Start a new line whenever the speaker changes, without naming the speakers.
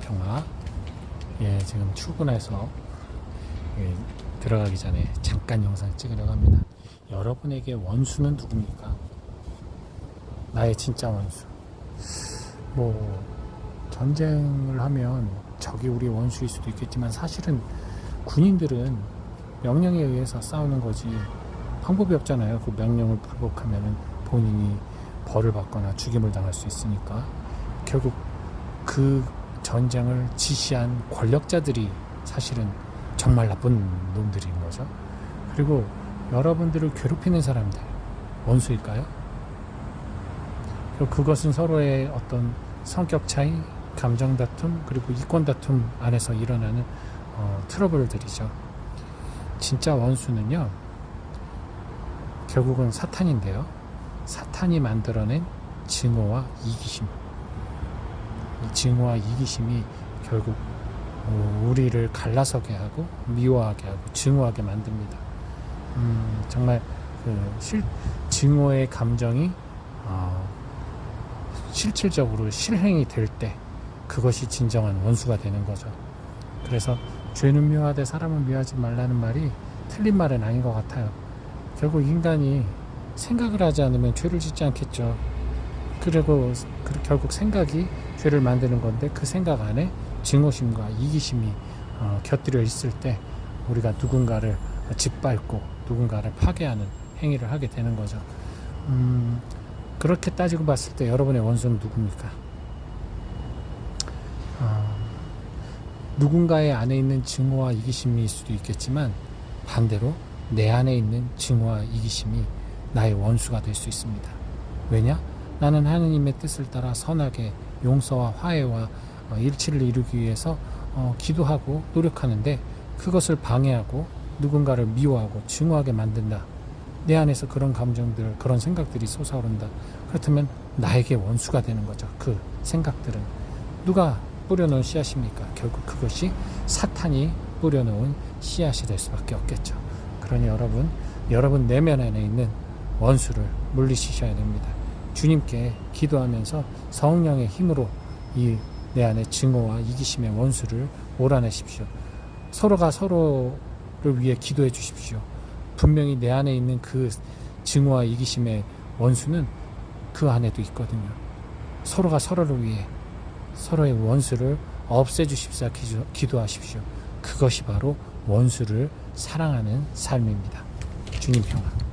평화. 예, 지금 출근해서 예, 들어가기 전에 잠깐 영상 찍으려고 합니다. 여러분에게 원수는 누굽니까? 나의 진짜 원수. 뭐 전쟁을 하면 적이 우리 원수일 수도 있겠지만 사실은 군인들은 명령에 의해서 싸우는 거지 방법이 없잖아요. 그 명령을 불복하면은 본인이 벌을 받거나 죽임을 당할 수 있으니까 결국 그 전쟁을 지시한 권력자들이 사실은 정말 나쁜 놈들인 거죠. 그리고 여러분들을 괴롭히는 사람들 원수일까요? 그리고 그것은 서로의 어떤 성격 차이, 감정 다툼, 그리고 이권 다툼 안에서 일어나는 어, 트러블들이죠. 진짜 원수는요, 결국은 사탄인데요. 사탄이 만들어낸 증오와 이기심. 이 증오와 이기심이 결국 어, 우리를 갈라서게 하고 미워하게 하고 증오하게 만듭니다. 음, 정말 그 실, 증오의 감정이 어, 실질적으로 실행이 될 때 그것이 진정한 원수가 되는 거죠. 그래서 죄는 미워하되 사람은 미워하지 말라는 말이 틀린 말은 아닌 것 같아요. 결국 인간이 생각을 하지 않으면 죄를 짓지 않겠죠. 그리고 그- 결국 생각이 죄를 만드는 건데 그 생각 안에 증오심과 이기심이 어, 곁들여 있을 때 우리가 누군가를 짓밟고 누군가를 파괴하는 행위를 하게 되는 거죠. 음, 그렇게 따지고 봤을 때 여러분의 원수는 누굽니까? 어, 누군가의 안에 있는 증오와 이기심일 수도 있겠지만 반대로 내 안에 있는 증오와 이기심이 나의 원수가 될 수 있습니다. 왜냐? 나는 하느님의 뜻을 따라 선하게 용서와 화해와 어, 일치를 이루기 위해서 어, 기도하고 노력하는데 그것을 방해하고 누군가를 미워하고 증오하게 만든다. 내 안에서 그런 감정들, 그런 생각들이 솟아오른다. 그렇다면 나에게 원수가 되는 거죠. 그 생각들은 누가 뿌려놓은 씨앗입니까? 결국 그것이 사탄이 뿌려놓은 씨앗이 될 수밖에 없겠죠. 그러니 여러분, 여러분 내면 안에 있는 원수를 물리치셔야 됩니다. 주님께 기도하면서 성령의 힘으로 이 내 안에 증오와 이기심의 원수를 몰아내십시오. 서로가 서로를 위해 기도해 주십시오. 분명히 내 안에 있는 그 증오와 이기심의 원수는 그 안에도 있거든요. 서로가 서로를 위해 서로의 원수를 없애 주십사 기도하십시오. 그것이 바로 원수를 사랑하는 삶입니다. 주님 평화.